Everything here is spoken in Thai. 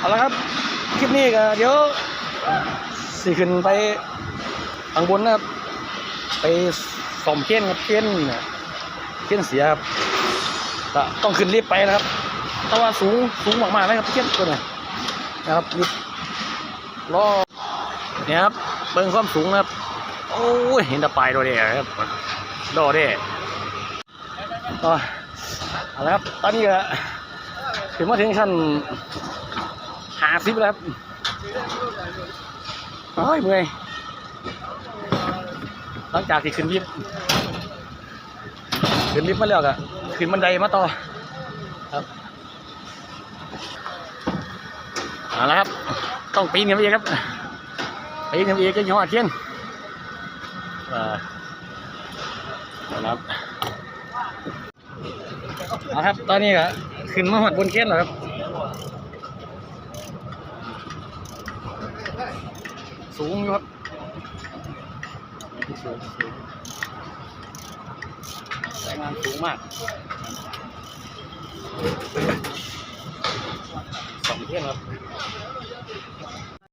เอาละครับ คลิปนี้ก็เดี๋ยวสิขึ้นไปข้างบนนะครับ ไปส่อมเค้นครับเค้นเนี่ยเค้นเสียครับก็ต้องขึ้นลิฟต์ไปนะครับแต่ว่าสูงสูงมากๆเลยครับเค้นตัวนี้นะครับลิฟต์ล้อเนี่ยครับเบิ่งความสูงนะครับโอ้ยเห็นตะปลายตัวเดียครับดอเด้ก็เอาละครับตอนนี้ก็ถึงมาถึงชั้น หาซิบแล้วครับโอ้ยเมื่อยหลังจากที่ขึ้นลิฟต์ขึ้นลิฟต์มาแล้วก็ขึ้นบันไดมาต่อครับเอาละครับ ต้องปีนกันไปอีกครับปีนกันไปอีกก็ยอดเทียนอ่านะครับเอาครับ ตอนนี้ก็ขึ้นมาหอดบนเค้นแล้วครับ สูงอยู่ครับสูงงสายงานสูงมากสองเที่ยงครับ